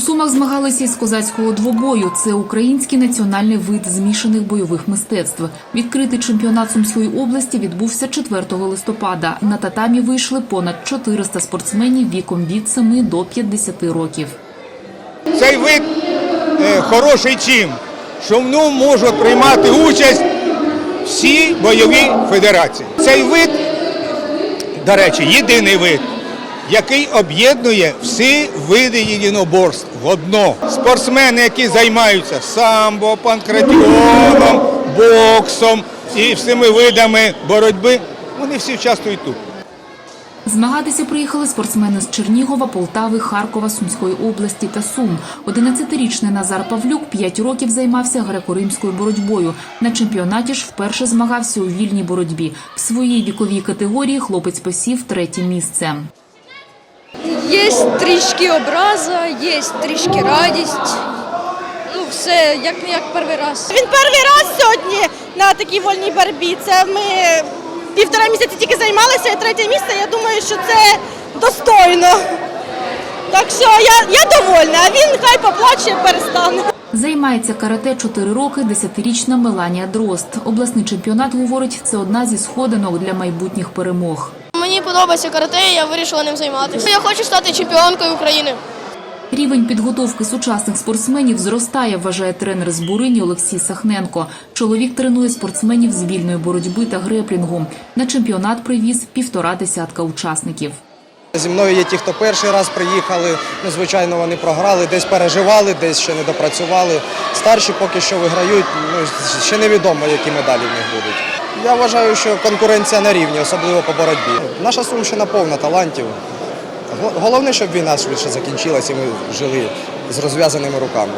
Сумах змагалися із козацького двобою. Це український національний вид змішаних бойових мистецтв. Відкритий чемпіонат Сумської області відбувся 4 листопада. На татамі вийшли понад 400 спортсменів віком від 7 до 50 років. Цей вид е, хороший чим, що в ньому можуть приймати участь всі бойові федерації. Цей вид, до речі, єдиний вид, який об'єднує всі види єдиноборств в одно. Спортсмени, які займаються самбо, панкратіоном, боксом і всіми видами боротьби, вони всі участвують тут. Змагатися приїхали спортсмени з Чернігова, Полтави, Харкова, Сумської області та Сум. 11-річний Назар Павлюк 5 років займався греко-римською боротьбою. На чемпіонаті ж вперше змагався у вільній боротьбі. В своїй віковій категорії хлопець посів третє місце. Є трішки образа, є трішки радість. Ну, все як не як перший раз. Він перший раз сьогодні на такій вольній боротьбі. Це ми півтора місяці тільки займалися, і третє місце. Я думаю, що це достойно. Так що я, я довольна, а він хай поплаче, перестане. Займається карате 4 роки 10-річна Меланія Дрозд. Обласний чемпіонат, говорить, це одна зі сходинок для майбутніх перемог. Мені подобається карате, я вирішила ним займатися. Я хочу стати чемпіонкою України. Рівень підготовки сучасних спортсменів зростає, вважає тренер з Бурині Олексій Сахненко. Чоловік тренує спортсменів з вільної боротьби та греплінгу. На чемпіонат привіз півтора десятка учасників. Зі мною є ті, хто перший раз приїхали. Ну, звичайно, вони програли, десь переживали, десь ще не допрацювали. Старші поки що виграють. Ну ще невідомо, які медалі в них будуть. Я вважаю, що конкуренція на рівні, особливо по боротьбі. Наша сумщина повна талантів. Гол- Головне, щоб війна швидше закінчилась і ми жили з розв'язаними руками.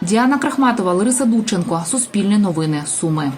Діана Крахматова, Лариса Дученко. Суспільне новини. Суми.